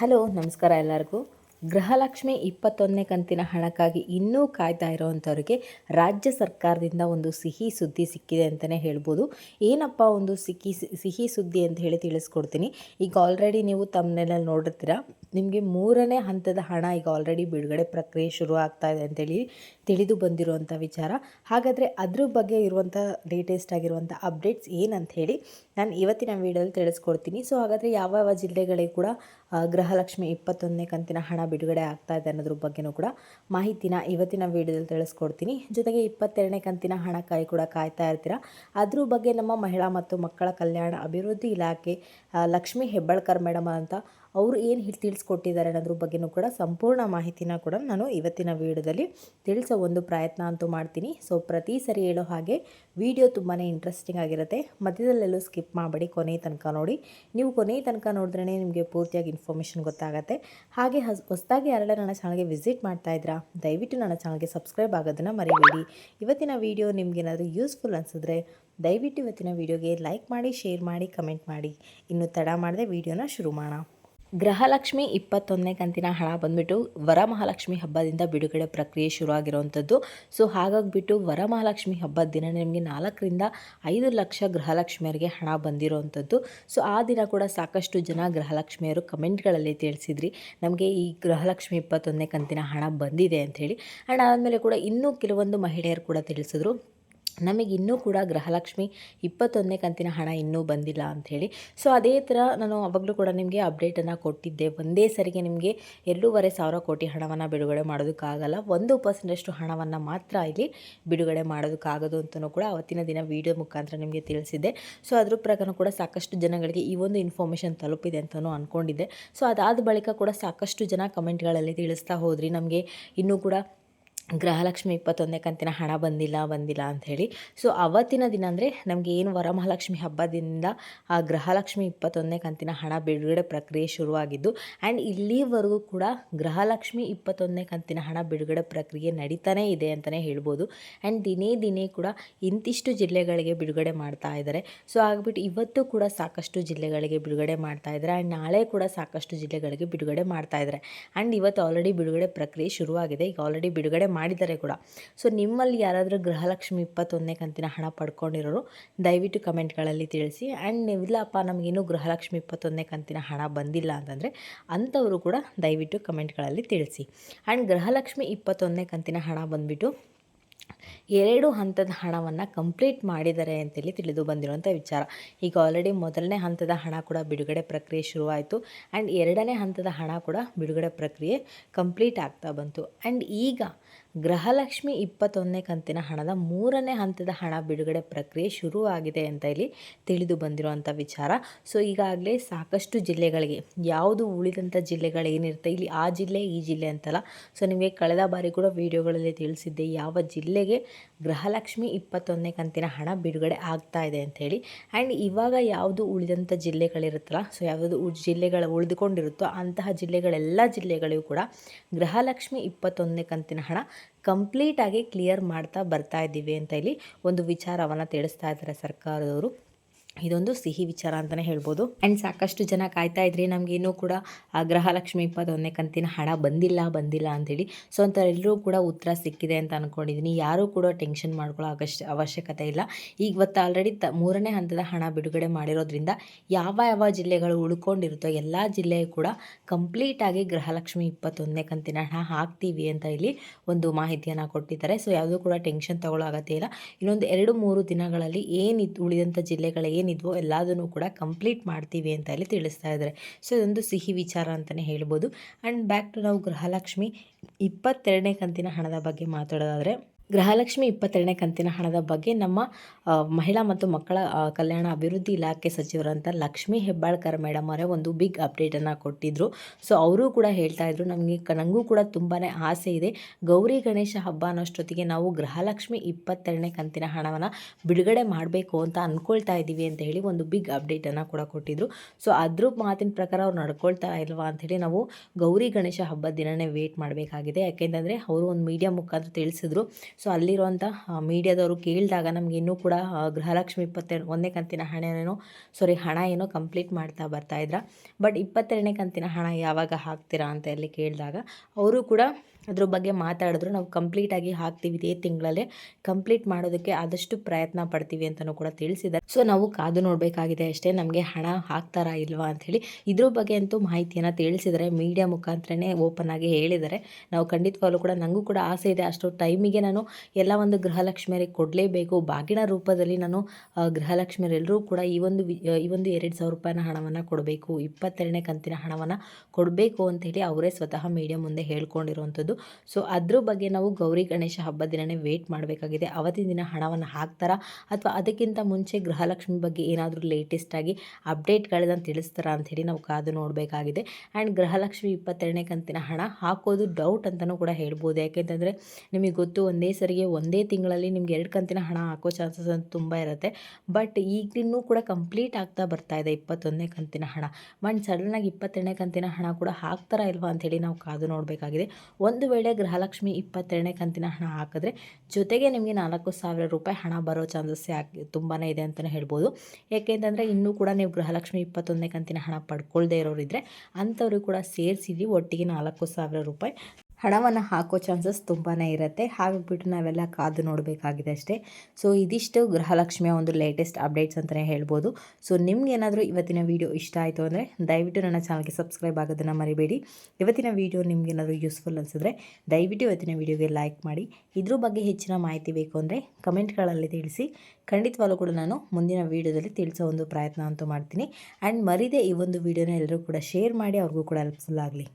Hello, ನಮಸ್ಕಾರ ಎಲ್ಲರಿಗೂ. ಗೃಹಲಕ್ಷ್ಮಿ ಇಪ್ಪತ್ತೊಂದನೇ ಕಂತಿನ ಹಣಕ್ಕಾಗಿ ಇನ್ನೂ ಕಾಯ್ತಾ ಇರೋವಂಥವ್ರಿಗೆ ರಾಜ್ಯ ಸರ್ಕಾರದಿಂದ ಒಂದು ಸಿಹಿ ಸುದ್ದಿ ಸಿಕ್ಕಿದೆ ಅಂತಲೇ ಹೇಳ್ಬೋದು. ಏನಪ್ಪ ಒಂದು ಸಿಕ್ಕಿ ಸಿಹಿ ಸುದ್ದಿ ಅಂತ ಹೇಳಿ ತಿಳಿಸ್ಕೊಡ್ತೀನಿ. ಈಗ ಆಲ್ರೆಡಿ ನೀವು ತಮ್ಮನೆಲ್ಲ ನೋಡಿರ್ತೀರ. ನಿಮಗೆ ಮೂರನೇ ಹಂತದ ಹಣ ಈಗ ಆಲ್ರೆಡಿ ಬಿಡುಗಡೆ ಪ್ರಕ್ರಿಯೆ ಶುರು ಆಗ್ತಾ ಇದೆ ಅಂತೇಳಿ ತಿಳಿದು ಬಂದಿರುವಂಥ ವಿಚಾರ. ಹಾಗಾದರೆ ಅದ್ರ ಬಗ್ಗೆ ಇರುವಂಥ ಲೇಟೆಸ್ಟ್ ಆಗಿರುವಂಥ ಅಪ್ಡೇಟ್ಸ್ ಏನಂತ ಹೇಳಿ ನಾನು ಇವತ್ತಿನ ವಿಡಿಯೋದಲ್ಲಿ ತಿಳಿಸ್ಕೊಡ್ತೀನಿ. ಸೊ ಹಾಗಾದರೆ ಯಾವ ಯಾವ ಜಿಲ್ಲೆಗಳಿಗೆ ಕೂಡ ಗೃಹಲಕ್ಷ್ಮಿ ಇಪ್ಪತ್ತೊಂದನೇ ಕಂತಿನ ಹಣ ಬಿಡುಗಡೆ ಆಗ್ತಾ ಇದೆ ಅನ್ನೋದ್ರ ಬಗ್ಗೆನೂ ಕೂಡ ಮಾಹಿತಿನ ಇವತ್ತಿನ ವಿಡಿಯೋದಲ್ಲಿ ತಿಳಿಸ್ಕೊಡ್ತೀನಿ. ಜೊತೆಗೆ ಇಪ್ಪತ್ತೆರಡನೇ ಕಂತಿನ ಹಣ ಹಣಕ್ಕಾಗಿ ಕೂಡ ಕಾಯ್ತಾ ಇರ್ತೀರಾ? ಅದ್ರ ಬಗ್ಗೆ ನಮ್ಮ ಮಹಿಳಾ ಮತ್ತು ಮಕ್ಕಳ ಕಲ್ಯಾಣ ಅಭಿವೃದ್ಧಿ ಇಲಾಖೆ ಲಕ್ಷ್ಮಿ ಹೆಬ್ಬಾಳ್ಕರ್ ಮೇಡಮ್ ಅಂತ ಅವರು ಏನು ಹೇಳಿ, ತಿಳಿಸ್ಕೊಟ್ಟಿದ್ದಾರೆ ಅನ್ನೋದ್ರ ಬಗ್ಗೆನೂ ಕೂಡ ಸಂಪೂರ್ಣ ಮಾಹಿತಿನ ಕೂಡ ನಾನು ಇವತ್ತಿನ ವಿಡಿಯೋದಲ್ಲಿ ತಿಳಿಸೋ ಒಂದು ಪ್ರಯತ್ನ ಅಂತೂ ಮಾಡ್ತೀನಿ. ಸೊ ಪ್ರತಿ ಸರಿ ಹೇಳೋ ಹಾಗೆ ವಿಡಿಯೋ ತುಂಬಾ ಇಂಟ್ರೆಸ್ಟಿಂಗ್ ಆಗಿರುತ್ತೆ. ಮಧ್ಯದಲ್ಲೆಲ್ಲೂ ಸ್ಕಿಪ್ ಮಾಡಬೇಡಿ, ಕೊನೆ ತನಕ ನೋಡಿ. ನೀವು ಕೊನೆ ತನಕ ನೋಡಿದ್ರೇ ನಿಮಗೆ ಪೂರ್ತಿಯಾಗಿ ಇನ್ಫಾರ್ಮೇಷನ್ ಗೊತ್ತಾಗುತ್ತೆ. ಹಾಗೆ ಹಸ್, ಹೊಸದಾಗಿ ಯಾರೆಲ್ಲ ನನ್ನ ಚಾನಲ್ಗೆ ವಿಸಿಟ್ ಮಾಡ್ತಾ ಇದ್ದೀರಾ ದಯವಿಟ್ಟು ನನ್ನ ಚಾನಲ್ಗೆ ಸಬ್ಸ್ಕ್ರೈಬ್ ಆಗೋದನ್ನು ಮರಿಬೇಡಿ. ಇವತ್ತಿನ ವಿಡಿಯೋ ನಿಮಗೇನಾದರೂ ಯೂಸ್ಫುಲ್ ಅನಿಸಿದ್ರೆ ದಯವಿಟ್ಟು ಇವತ್ತಿನ ವಿಡಿಯೋಗೆ ಲೈಕ್ ಮಾಡಿ ಶೇರ್ ಮಾಡಿ ಕಮೆಂಟ್ ಮಾಡಿ. ಇನ್ನು ತಡ ಮಾಡದೆ ವಿಡಿಯೋನ ಶುರು ಮಾಡೋಣ. ಗೃಹಲಕ್ಷ್ಮಿ ಇಪ್ಪತ್ತೊಂದನೇ ಕಂತಿನ ಹಣ ಬಂದ್ಬಿಟ್ಟು ವರಮಹಾಲಕ್ಷ್ಮಿ ಹಬ್ಬದಿಂದ ಬಿಡುಗಡೆ ಪ್ರಕ್ರಿಯೆ ಶುರುವಾಗಿರುವಂಥದ್ದು ಸೊ, ಹಾಗಾಗಿಬಿಟ್ಟು ವರಮಹಾಲಕ್ಷ್ಮಿ ಹಬ್ಬದ ದಿನ ನಿಮಗೆ ನಾಲ್ಕರಿಂದ ಐದು ಲಕ್ಷ ಗೃಹಲಕ್ಷ್ಮಿಯರಿಗೆ ಹಣ ಬಂದಿರುವಂಥದ್ದು ಸೊ, ಆ ದಿನ ಕೂಡ ಸಾಕಷ್ಟು ಜನ ಗೃಹಲಕ್ಷ್ಮಿಯರು ಕಮೆಂಟ್ಗಳಲ್ಲಿ ತಿಳಿಸಿದ್ರಿ, ನಮಗೆ ಈ ಗೃಹಲಕ್ಷ್ಮಿ ಇಪ್ಪತ್ತೊಂದನೇ ಕಂತಿನ ಹಣ ಬಂದಿದೆ ಅಂಥೇಳಿ. ಆ್ಯಂಡ್ ಆದಮೇಲೆ ಕೂಡ ಇನ್ನೂ ಕೆಲವೊಂದು ಮಹಿಳೆಯರು ಕೂಡ ತಿಳಿಸಿದ್ರು ನಮಗೆ ಇನ್ನೂ ಕೂಡ ಗೃಹಲಕ್ಷ್ಮಿ ಇಪ್ಪತ್ತೊಂದನೇ ಕಂತಿನ ಹಣ ಇನ್ನೂ ಬಂದಿಲ್ಲ ಅಂಥೇಳಿ ಸೊ ಅದೇ ಥರ ನಾನು ಅವಾಗಲೂ ಕೂಡ ನಿಮಗೆ ಅಪ್ಡೇಟನ್ನು ಕೊಟ್ಟಿದ್ದೆ. ಒಂದೇ ಸರಿಗೆ ನಿಮಗೆ ಎರಡೂವರೆ ಸಾವಿರ ಕೋಟಿ ಹಣವನ್ನು ಬಿಡುಗಡೆ ಮಾಡೋದಕ್ಕಾಗಲ್ಲ. ಒಂದು ಪರ್ಸೆಂಟಷ್ಟು ಹಣವನ್ನು ಮಾತ್ರ ಇಲ್ಲಿ ಬಿಡುಗಡೆ ಮಾಡೋದಕ್ಕಾಗೋದು ಅಂತಲೂ ಕೂಡ ಅವತ್ತಿನ ದಿನ ವೀಡಿಯೋ ಮುಖಾಂತರ ನಿಮಗೆ ತಿಳಿಸಿದ್ದೆ. ಸೊ ಅದ್ರ ಪ್ರಕಾರ ಕೂಡ ಸಾಕಷ್ಟು ಜನಗಳಿಗೆ ಈ ಒಂದು ಇನ್ಫಾರ್ಮೇಷನ್ ತಲುಪಿದೆ ಅಂತಲೂ ಅಂದ್ಕೊಂಡಿದ್ದೆ ಸೊ ಅದಾದ ಬಳಿಕ ಕೂಡ ಸಾಕಷ್ಟು ಜನ ಕಮೆಂಟ್ಗಳಲ್ಲಿ ತಿಳಿಸ್ತಾ ಹೋದ್ರಿ. ನಮಗೆ ಇನ್ನೂ ಕೂಡ ಗೃಹಲಕ್ಷ್ಮಿ ಇಪ್ಪತ್ತೊಂದನೇ ಕಂತಿನ ಹಣ ಬಂದಿಲ್ಲ ಬಂದಿಲ್ಲ ಅಂಥೇಳಿ ಸೊ ಅವತ್ತಿನ ದಿನ ಅಂದರೆ ನಮಗೆ ಏನು ವರಮಹಾಲಕ್ಷ್ಮಿ ಹಬ್ಬದಿಂದ ಆ ಗೃಹಲಕ್ಷ್ಮಿ ಇಪ್ಪತ್ತೊಂದನೇ ಕಂತಿನ ಹಣ ಬಿಡುಗಡೆ ಪ್ರಕ್ರಿಯೆ ಶುರುವಾಗಿದ್ದು ಆ್ಯಂಡ್ ಇಲ್ಲಿವರೆಗೂ ಕೂಡ ಗೃಹಲಕ್ಷ್ಮಿ ಇಪ್ಪತ್ತೊಂದನೇ ಕಂತಿನ ಹಣ ಬಿಡುಗಡೆ ಪ್ರಕ್ರಿಯೆ ನಡೀತಾನೇ ಇದೆ ಅಂತಲೇ ಹೇಳ್ಬೋದು. ಆ್ಯಂಡ್ ದಿನೇ ದಿನೇ ಕೂಡ ಇಂತಿಷ್ಟು ಜಿಲ್ಲೆಗಳಿಗೆ ಬಿಡುಗಡೆ ಮಾಡ್ತಾ ಇದ್ದಾರೆ. ಸೊ ಆಗಿಬಿಟ್ಟು ಇವತ್ತು ಕೂಡ ಸಾಕಷ್ಟು ಜಿಲ್ಲೆಗಳಿಗೆ ಬಿಡುಗಡೆ ಮಾಡ್ತಾ ಇದ್ದಾರೆ. ಆ್ಯಂಡ್ ನಾಳೆ ಕೂಡ ಸಾಕಷ್ಟು ಜಿಲ್ಲೆಗಳಿಗೆ ಬಿಡುಗಡೆ ಮಾಡ್ತಾ ಇದ್ದಾರೆ. ಆ್ಯಂಡ್ ಇವತ್ತು ಆಲ್ರೆಡಿ ಬಿಡುಗಡೆ ಪ್ರಕ್ರಿಯೆ ಶುರುವಾಗಿದೆ. ಈಗ ಆಲ್ರೆಡಿ ಬಿಡುಗಡೆ ಮಾಡಿದ್ದಾರೆ ಕೂಡ. ಸೊ ನಿಮ್ಮಲ್ಲಿ ಯಾರಾದರೂ ಗೃಹಲಕ್ಷ್ಮಿ ಇಪ್ಪತ್ತೊಂದನೇ ಕಂತಿನ ಹಣ ಪಡ್ಕೊಂಡಿರೋರು, ದಯವಿಟ್ಟು ಕಮೆಂಟ್ಗಳಲ್ಲಿ ತಿಳಿಸಿ. ಆ್ಯಂಡ್ ಇಲ್ಲಪ್ಪ, ನಮಗಿನ್ನೂ ಗೃಹಲಕ್ಷ್ಮಿ ಇಪ್ಪತ್ತೊಂದನೇ ಕಂತಿನ ಹಣ ಬಂದಿಲ್ಲ ಅಂತಂದರೆ, ಅಂಥವರು ಕೂಡ ದಯವಿಟ್ಟು ಕಮೆಂಟ್ಗಳಲ್ಲಿ ತಿಳಿಸಿ. ಆ್ಯಂಡ್ ಗೃಹಲಕ್ಷ್ಮಿ ಇಪ್ಪತ್ತೊಂದನೇ ಕಂತಿನ ಹಣ ಬಂದುಬಿಟ್ಟು, ಎರಡು ಹಂತದ ಹಣವನ್ನು ಕಂಪ್ಲೀಟ್ ಮಾಡಿದ್ದಾರೆ ಅಂತೇಳಿ ತಿಳಿದು ಬಂದಿರುವಂಥ ವಿಚಾರ. ಈಗ ಆಲ್ರೆಡಿ ಮೊದಲನೇ ಹಂತದ ಹಣ ಕೂಡ ಬಿಡುಗಡೆ ಪ್ರಕ್ರಿಯೆ ಶುರುವಾಯಿತು. ಆ್ಯಂಡ್ ಎರಡನೇ ಹಂತದ ಹಣ ಕೂಡ ಬಿಡುಗಡೆ ಪ್ರಕ್ರಿಯೆ ಕಂಪ್ಲೀಟ್ ಆಗ್ತಾ ಬಂತು. ಆ್ಯಂಡ್ ಈಗ ಗೃಹಲಕ್ಷ್ಮಿ ಇಪ್ಪತ್ತೊಂದನೇ ಕಂತಿನ ಹಣದ ಮೂರನೇ ಹಂತದ ಹಣ ಬಿಡುಗಡೆ ಪ್ರಕ್ರಿಯೆ ಶುರುವಾಗಿದೆ ಅಂತ ಇಲ್ಲಿ ತಿಳಿದು ಬಂದಿರುವಂಥ ವಿಚಾರ. ಸೊ ಈಗಾಗಲೇ ಸಾಕಷ್ಟು ಜಿಲ್ಲೆಗಳಿಗೆ, ಯಾವುದು ಉಳಿದಂಥ ಜಿಲ್ಲೆಗಳು ಏನಿರುತ್ತೆ, ಇಲ್ಲಿ ಆ ಜಿಲ್ಲೆ, ಈ ಜಿಲ್ಲೆ ಅಂತಲ್ಲ. ಸೊ ನಿಮಗೆ ಕಳೆದ ಬಾರಿ ಕೂಡ ವಿಡಿಯೋಗಳಲ್ಲಿ ತಿಳಿಸಿದ್ದೆ ಯಾವ ಜಿಲ್ಲೆಗೆ ಗೃಹಲಕ್ಷ್ಮಿ ಇಪ್ಪತ್ತೊಂದನೇ ಕಂತಿನ ಹಣ ಬಿಡುಗಡೆ ಆಗ್ತಾ ಇದೆ ಅಂಥೇಳಿ ಆ್ಯಂಡ್ ಇವಾಗ ಯಾವುದು ಉಳಿದಂಥ ಜಿಲ್ಲೆಗಳಿರುತ್ತಲ್ಲ ಸೊ ಯಾವುದು ಜಿಲ್ಲೆಗಳು ಉಳಿದುಕೊಂಡಿರುತ್ತೋ ಅಂತಹ ಜಿಲ್ಲೆಗಳೆಲ್ಲ ಜಿಲ್ಲೆಗಳಿಗೂ ಕೂಡ ಗೃಹಲಕ್ಷ್ಮಿ ಇಪ್ಪತ್ತೊಂದನೇ ಕಂತಿನ ಹಣ ಕಂಪ್ಲೀಟಾಗಿ ಕ್ಲಿಯರ್ ಮಾಡ್ತಾ ಬರ್ತಾ ಇದ್ದೀವಿ ಅಂತ ಇಲ್ಲಿ ಒಂದು ವಿಚಾರವನ್ನು ತಿಳಿಸ್ತಾ ಇದ್ದಾರೆ ಸರ್ಕಾರದವರು. ಇದೊಂದು ಸಿಹಿ ವಿಚಾರ ಅಂತಲೇ ಹೇಳ್ಬೋದು. ಆ್ಯಂಡ್ ಸಾಕಷ್ಟು ಜನ ಕಾಯ್ತಾ ಇದ್ರಿ ನಮಗೆ ಇನ್ನೂ ಕೂಡ ಗೃಹಲಕ್ಷ್ಮಿ ಇಪ್ಪತ್ತೊಂದನೇ ಕಂತಿನ ಹಣ ಬಂದಿಲ್ಲ ಬಂದಿಲ್ಲ ಅಂತೇಳಿ ಸೊ ಅಂತ ಎಲ್ಲರೂ ಕೂಡ ಉತ್ತರ ಸಿಕ್ಕಿದೆ ಅಂತ ಅಂದ್ಕೊಂಡಿದ್ದೀನಿ ಯಾರೂ ಕೂಡ ಟೆನ್ಷನ್ ಮಾಡ್ಕೊಳ್ಳೋ ಅವಶ್ಯ ಅವಶ್ಯಕತೆ ಇಲ್ಲ. ಈಗ ಇವತ್ತು ಆಲ್ರೆಡಿ ತ ಮೂರನೇ ಹಂತದ ಹಣ ಬಿಡುಗಡೆ ಮಾಡಿರೋದ್ರಿಂದ ಯಾವ ಯಾವ ಜಿಲ್ಲೆಗಳು ಉಳ್ಕೊಂಡಿರುತ್ತೋ ಎಲ್ಲ ಜಿಲ್ಲೆಯು ಕೂಡ ಕಂಪ್ಲೀಟಾಗಿ ಗೃಹಲಕ್ಷ್ಮಿ ಇಪ್ಪತ್ತೊಂದನೇ ಕಂತಿನ ಹಣ ಹಾಕ್ತೀವಿ ಅಂತ ಇಲ್ಲಿ ಒಂದು ಮಾಹಿತಿಯನ್ನು ಕೊಟ್ಟಿದ್ದಾರೆ. ಸೊ ಯಾವುದೂ ಕೂಡ ಟೆನ್ಷನ್ ತಗೊಳ್ಳೋ ಅಗತ್ಯ ಇಲ್ಲ. ಇನ್ನೊಂದು ಎರಡು ಮೂರು ದಿನಗಳಲ್ಲಿ ಏನಿತ್ತು ಉಳಿದಂಥ ಜಿಲ್ಲೆಗಳು ಏನಿದ್ವೋ ಎಲ್ಲದನ್ನು ಕೂಡ ಕಂಪ್ಲೀಟ್ ಮಾಡ್ತೀವಿ ಅಂತ ಇಲ್ಲಿ ತಿಳಿಸ್ತಾ ಇದ್ದಾರೆ. ಸೊ, ಇದೊಂದು ಸಿಹಿ ವಿಚಾರ ಅಂತಲೇ ಹೇಳ್ಬೋದು. ಆ್ಯಂಡ್ ಬ್ಯಾಕ್ ಟು ನಾವು ಗೃಹಲಕ್ಷ್ಮಿ, ಇಪ್ಪತ್ತೆರಡನೇ ಕಂತಿನ ಹಣದ ಬಗ್ಗೆ ಮಾತಾಡೋದಾದರೆ ಗೃಹಲಕ್ಷ್ಮಿ ಇಪ್ಪತ್ತೆರಡನೇ ಕಂತಿನ ಹಣದ ಬಗ್ಗೆ ನಮ್ಮ ಮಹಿಳಾ ಮತ್ತು ಮಕ್ಕಳ ಕಲ್ಯಾಣ ಅಭಿವೃದ್ಧಿ ಇಲಾಖೆ ಸಚಿವರಂತ ಲಕ್ಷ್ಮೀ ಹೆಬ್ಬಾಳ್ಕರ್ ಮೇಡಮ್ ಅವರೇ ಒಂದು ಬಿಗ್ ಅಪ್ಡೇಟನ್ನು ಕೊಟ್ಟಿದ್ದರು ಸೊ, ಅವರು ಕೂಡ ಹೇಳ್ತಾ ಇದ್ರು ನಮಗೆ ನನಗೂ ಕೂಡ ತುಂಬಾ ಆಸೆ ಇದೆ. ಗೌರಿ ಗಣೇಶ ಹಬ್ಬ ಅನ್ನೋಷ್ಟೊತ್ತಿಗೆ ನಾವು ಗೃಹಲಕ್ಷ್ಮಿ ಇಪ್ಪತ್ತೆರಡನೇ ಕಂತಿನ ಹಣವನ್ನು ಬಿಡುಗಡೆ ಮಾಡಬೇಕು ಅಂತ ಅಂದ್ಕೊಳ್ತಾ ಇದ್ದೀವಿ ಅಂತ ಹೇಳಿ ಒಂದು ಬಿಗ್ ಅಪ್ಡೇಟನ್ನು ಕೂಡ ಕೊಟ್ಟಿದ್ದರು ಸೊ, ಅದ್ರ ಮಾತಿನ ಪ್ರಕಾರ ಅವ್ರು ನಡ್ಕೊಳ್ತಾ ಇಲ್ವಾ ಅಂಥೇಳಿ ನಾವು ಗೌರಿ ಗಣೇಶ ಹಬ್ಬ ದಿನನೇ ವೇಟ್ ಮಾಡಬೇಕಾಗಿದೆ. ಯಾಕೆಂತಂದರೆ, ಅವರು ಒಂದು ಮೀಡಿಯಾ ಮುಖಾಂತರ ತಿಳಿಸಿದ್ರು. ಸೊ ಅಲ್ಲಿರುವಂಥ ಮೀಡಿಯಾದವರು ಕೇಳಿದಾಗ ನಮ್ಗೆ ಇನ್ನೂ ಕೂಡ ಗೃಹಲಕ್ಷ್ಮಿ ಇಪ್ಪತ್ತೆರಡು ಒಂದನೇ ಕಂತಿನ ಹಣ ಏನೋ ಸಾರಿ ಹಣ ಏನೋ ಕಂಪ್ಲೀಟ್ ಮಾಡ್ತಾ ಬರ್ತಾ ಇದ್ರ. ಬಟ್ ಇಪ್ಪತ್ತೆರಡನೇ ಕಂತಿನ ಹಣ ಯಾವಾಗ ಹಾಕ್ತೀರಾ ಅಂತ ಇಲ್ಲಿ ಕೇಳಿದಾಗ, ಅವರು ಕೂಡ ಅದ್ರ ಬಗ್ಗೆ ಮಾತಾಡಿದ್ರು. ನಾವು ಕಂಪ್ಲೀಟಾಗಿ ಹಾಕ್ತೀವಿ ಇದೇ ತಿಂಗಳಲ್ಲೇ. ಕಂಪ್ಲೀಟ್ ಮಾಡೋದಕ್ಕೆ ಆದಷ್ಟು ಪ್ರಯತ್ನ ಪಡ್ತೀವಿ ಅಂತಲೂ ಕೂಡ ತಿಳಿಸಿದ್ದಾರೆ. ಸೊ ನಾವು ಕಾದು ನೋಡಬೇಕಾಗಿದೆ ಅಷ್ಟೇ. ನಮಗೆ ಹಣ ಹಾಕ್ತಾರಾ ಇಲ್ವಾ ಅಂಥೇಳಿ ಇದ್ರ ಬಗ್ಗೆ ಅಂತೂ ಮಾಹಿತಿಯನ್ನು ತಿಳಿಸಿದರೆ ಮೀಡಿಯಾ ಮುಖಾಂತರನೇ ಓಪನ್ ಆಗಿ ಹೇಳಿದ್ದಾರೆ. ನಾವು ಖಂಡಿತವಾಗ್ಲೂ ಕೂಡ ನನಗೂ ಕೂಡ ಆಸೆ ಇದೆ. ಅಷ್ಟು ಟೈಮಿಗೆ ನಾನು ಎಲ್ಲ ಒಂದು ಗೃಹಲಕ್ಷ್ಮಿಯರಿಗೆ ಕೊಡಲೇಬೇಕು. ಬಾಗಿನ ರೂಪದಲ್ಲಿ ನಾನು ಗೃಹಲಕ್ಷ್ಮಿಯರೆಲ್ಲರೂ ಕೂಡ ಈ ಒಂದು ಈ ಒಂದು ಎರಡು ಸಾವಿರ ರೂಪಾಯಿನ ಹಣವನ್ನು ಕೊಡಬೇಕು. ಇಪ್ಪತ್ತೆರಡನೇ ಕಂತಿನ ಹಣವನ್ನು ಕೊಡಬೇಕು ಅಂತೇಳಿ ಅವರೇ ಸ್ವತಃ ಮೀಡಿಯಾ ಮುಂದೆ ಹೇಳ್ಕೊಂಡಿರುವಂಥದ್ದು. ಸೊ ಅದ್ರ ಬಗ್ಗೆ ನಾವು ಗೌರಿ ಗಣೇಶ ಹಬ್ಬ ದಿನವೇ ವೇಟ್ ಮಾಡಬೇಕಾಗಿದೆ. ಅವತ್ತಿನ ದಿನ ಹಣವನ್ನು ಹಾಕ್ತಾರಾ? ಅಥವಾ ಅದಕ್ಕಿಂತ ಮುಂಚೆ ಗೃಹಲಕ್ಷ್ಮಿ ಬಗ್ಗೆ ಏನಾದರೂ ಲೇಟೆಸ್ಟಾಗಿ ಅಪ್ಡೇಟ್ಗಳನ್ನ ತಿಳಿಸ್ತಾರಾ ಅಂಥೇಳಿ ನಾವು ಕಾದು ನೋಡಬೇಕಾಗಿದೆ. ಆ್ಯಂಡ್ ಗೃಹಲಕ್ಷ್ಮಿ ಇಪ್ಪತ್ತೆರಡನೇ ಕಂತಿನ ಹಣ ಹಾಕೋದು ಡೌಟ್ ಅಂತಲೂ ಕೂಡ ಹೇಳ್ಬೋದು. ಯಾಕೆಂತಂದರೆ ನಿಮಗೆ ಗೊತ್ತು ಒಂದೇ ಸರಿಗೆ ಒಂದೇ ತಿಂಗಳಲ್ಲಿ ನಿಮ್ಗೆ ಎರಡು ಕಂತಿನ ಹಣ ಹಾಕೋ ಚಾನ್ಸಸ್ ಅಂತ ತುಂಬ ಇರುತ್ತೆ. ಬಟ್ ಈಗಿನ್ನೂ ಕೂಡ ಕಂಪ್ಲೀಟ್ ಆಗ್ತಾ ಬರ್ತಾ ಇದೆ ಇಪ್ಪತ್ತೊಂದನೇ ಕಂತಿನ ಹಣ. ಮಣ್ಣು ಸಡನ್ನಾಗಿ ಇಪ್ಪತ್ತೆರಡನೇ ಕಂತಿನ ಹಣ ಕೂಡ ಹಾಕ್ತಾರಾ ಇಲ್ವಾ ಹೇಳಿ ನಾವು ಕಾದು ನೋಡಬೇಕಾಗಿದೆ. ಒಂದು ವೇಳೆ ಗೃಹಲಕ್ಷ್ಮಿ ಇಪ್ಪತ್ತೆರಡನೇ ಕಂತಿನ ಹಣ ಹಾಕಿದ್ರೆ ಜೊತೆಗೆ ನಿಮಗೆ ನಾಲ್ಕು ಸಾವಿರ ರೂಪಾಯಿ ಹಣ ಬರೋ ಚಾನ್ಸಸ್ ಯಾಕೆ ತುಂಬಾ ಇದೆ ಅಂತಲೇ ಹೇಳ್ಬೋದು. ಯಾಕೆಂತಂದರೆ ಇನ್ನೂ ಕೂಡ ನೀವು ಗೃಹಲಕ್ಷ್ಮಿ ಇಪ್ಪತ್ತೊಂದನೇ ಕಂತಿನ ಹಣ ಪಡ್ಕೊಳ್ದೇ ಇರೋರಿದ್ರೆ ಅಂಥವ್ರಿಗೆ ಕೂಡ ಸೇರಿಸಿದ್ವಿ ಒಟ್ಟಿಗೆ ನಾಲ್ಕು ಸಾವಿರ ರೂಪಾಯಿ ಹಣವನ್ನು ಹಾಕೋ ಚಾನ್ಸಸ್ ತುಂಬಾ ಇರುತ್ತೆ. ಹಾಗಾಗ್ಬಿಟ್ಟು ನಾವೆಲ್ಲ ಕಾದು ನೋಡಬೇಕಾಗಿದೆ ಅಷ್ಟೇ. ಸೊ ಇದಿಷ್ಟು ಗೃಹಲಕ್ಷ್ಮಿಯ ಒಂದು ಲೇಟೆಸ್ಟ್ ಅಪ್ಡೇಟ್ಸ್ ಅಂತಲೇ ಹೇಳ್ಬೋದು. ಸೊ ನಿಮ್ಗೆ ಏನಾದರೂ ಇವತ್ತಿನ ವೀಡಿಯೋ ಇಷ್ಟ ಆಯಿತು ಅಂದರೆ, ದಯವಿಟ್ಟು ನನ್ನ ಚಾನಲ್ಗೆ ಸಬ್ಸ್ಕ್ರೈಬ್ ಆಗೋದನ್ನು ಮರಿಬೇಡಿ. ಇವತ್ತಿನ ವೀಡಿಯೋ ನಿಮ್ಗೆ ಏನಾದರೂ ಯೂಸ್ಫುಲ್ ಅನಿಸಿದ್ರೆ, ದಯವಿಟ್ಟು ಇವತ್ತಿನ ವೀಡಿಯೋಗೆ ಲೈಕ್ ಮಾಡಿ. ಇದ್ರ ಬಗ್ಗೆ ಹೆಚ್ಚಿನ ಮಾಹಿತಿ ಬೇಕು ಅಂದರೆ ಕಮೆಂಟ್ಗಳಲ್ಲಿ ತಿಳಿಸಿ. ಖಂಡಿತವಾಗ್ಲೂ ಕೂಡ ನಾನು ಮುಂದಿನ ವೀಡಿಯೋದಲ್ಲಿ ತಿಳಿಸೋ ಒಂದು ಪ್ರಯತ್ನ ಅಂತೂ ಮಾಡ್ತೀನಿ. ಆ್ಯಂಡ್ ಮರಿದೇ ಈ ಒಂದು ವೀಡಿಯೋನ ಎಲ್ಲರೂ ಕೂಡ ಶೇರ್ ಮಾಡಿ, ಅವ್ರಿಗೂ ಕೂಡ ಹೆಲ್ಪ್ಫುಲ್ ಆಗಲಿ.